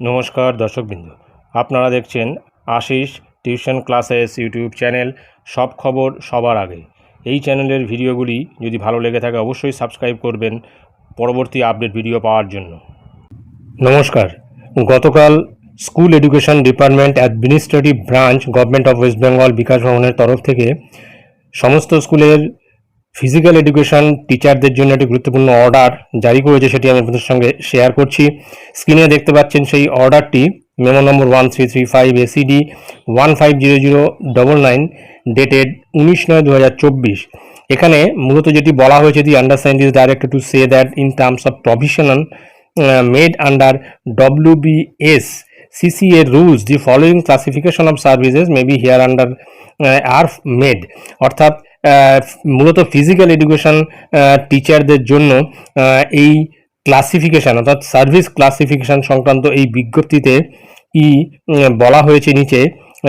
নমস্কার দর্শকবৃন্দ। আপনারা দেখছেন Ashis tuition classes YouTube channel সব খবর সবার আগে। এই চ্যানেলের ভিডিওগুলি যদি ভালো লেগে থাকে অবশ্যই সাবস্ক্রাইব করবেন পরবর্তী আপডেট ভিডিও পাওয়ার জন্য। নমস্কার। গতকাল school education department administrative branch government of West Bengal Bikash ভবনের তরফ থেকে সমস্ত স্কুলের ফিজিক্যাল এডুকেশন টিচারদের জন্য একটি গুরুত্বপূর্ণ অর্ডার জারি করেছে সেটি আমি আপনাদের সঙ্গে শেয়ার করছি। স্ক্রিনে দেখতে পাচ্ছেন সেই অর্ডারটি memo number one three three five ACD one five zero zero double nine dated উনিশ নয় দু হাজার চব্বিশ। এখানে মূলত যেটি বলা হয়েছে the understand is directed to say that in terms of provisional made under WBS CCA rules the following classification of services may be here under uh, are made. অর্থাৎ মূলত ফিজিক্যাল এডুকেশন টিচারদের জন্য এই ক্লাসিফিকেশন অর্থাৎ service classification সংক্রান্ত এই বিজ্ঞপ্তিতে উম, বলা হয়েছে নিচে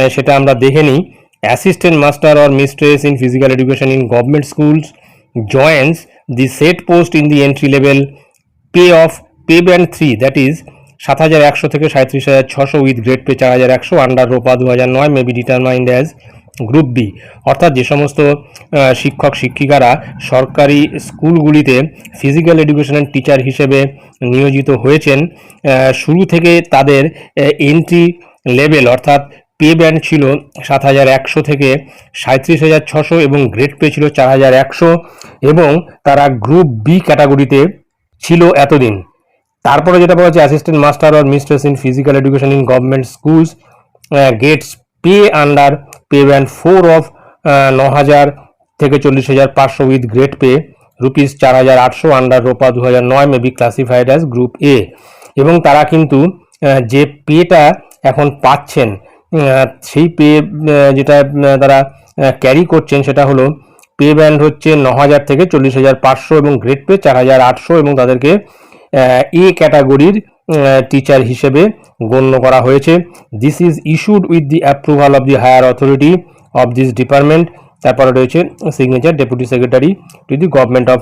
সেটা আমরা দেখে নিই। Assistant master or mistress in physical education in government schools joins the set post in the entry level pay of pay band three that is সাত হাজার একশো থেকে সাঁত্রিশ হাজার ছশো উইথ গ্রেড পে চার হাজার একশো আন্ডার রোপা দু হাজার নয় may be determined as group B. অর্থাৎ যে সমস্ত শিক্ষক, শিক্ষিকারা সরকারি স্কুলগুলিতে ফিজিক্যাল এডুকেশনের টিচার হিসেবে নিয়োজিত হয়েছেন শুরু থেকে তাদের এন্ট্রি লেভেল অর্থাৎ পে ব্যান্ড ছিল সাত হাজার একশো থেকে সাঁত্রিশ হাজার ছশো এবং গ্রেড পে ছিল চার হাজার একশো এবং তারা গ্রুপ বি ক্যাটাগরিতে ছিল এতদিন। তারপরে যেটা বলা হচ্ছে assistant master or mistress in physical education in government schools gets pay under pay band four of ন হাজার থেকে চল্লিশ হাজার পাঁচশো উইথ গ্রেড পে রুপিস চার হাজার আটশো আন্ডার রোপা দু হাজার নয় may be classified as group A এবং তারা কিন্তু যে পেটা এখন পাচ্ছেন সেই পে যেটা তারা ক্যারি করছেন সেটা হলো পে ব্যান্ড হচ্ছে ন হাজার থেকে চল্লিশ হাজার পাঁচশো এবং গ্রেড পে চার হাজার আটশো এবং তাদেরকে এ ক্যাটাগরির টিচার হিসেবে গণ্য করা হয়েছে। This is issued with the approval of the higher authority of this department তারপরে রয়েছে signature deputy secretary to the government of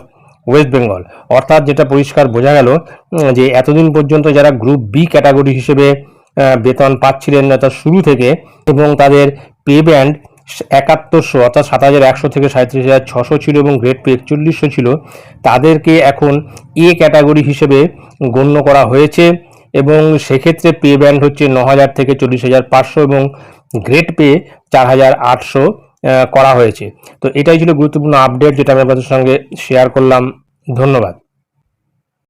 West Bengal অর্থাৎ যেটা পরিষ্কার বোঝা গেল যে এতদিন পর্যন্ত যারা গ্রুপ বি ক্যাটাগরি হিসেবে বেতন পাচ্ছিলেন না তার শুরু থেকে এবং তাদের পে ব্যান্ড একাত্তরশো, অর্থাৎ সাত হাজার একশো থেকে সাঁত্রিশ হাজার ছশো ছিল এবং গ্রেড পে একচল্লিশশো ছিল। তাদেরকে এখন এ ক্যাটাগরি হিসেবে গণ্য করা হয়েছে এবং সেক্ষেত্রে পে ব্যান্ড হচ্ছে ন হাজার থেকে চল্লিশ হাজার পাঁচশো এবং গ্রেড পে চার হাজার আটশো করা হয়েছে। তো এটাই ছিল গুরুত্বপূর্ণ আপডেট যেটা আমি আপনাদের সঙ্গে শেয়ার করলাম। ধন্যবাদ।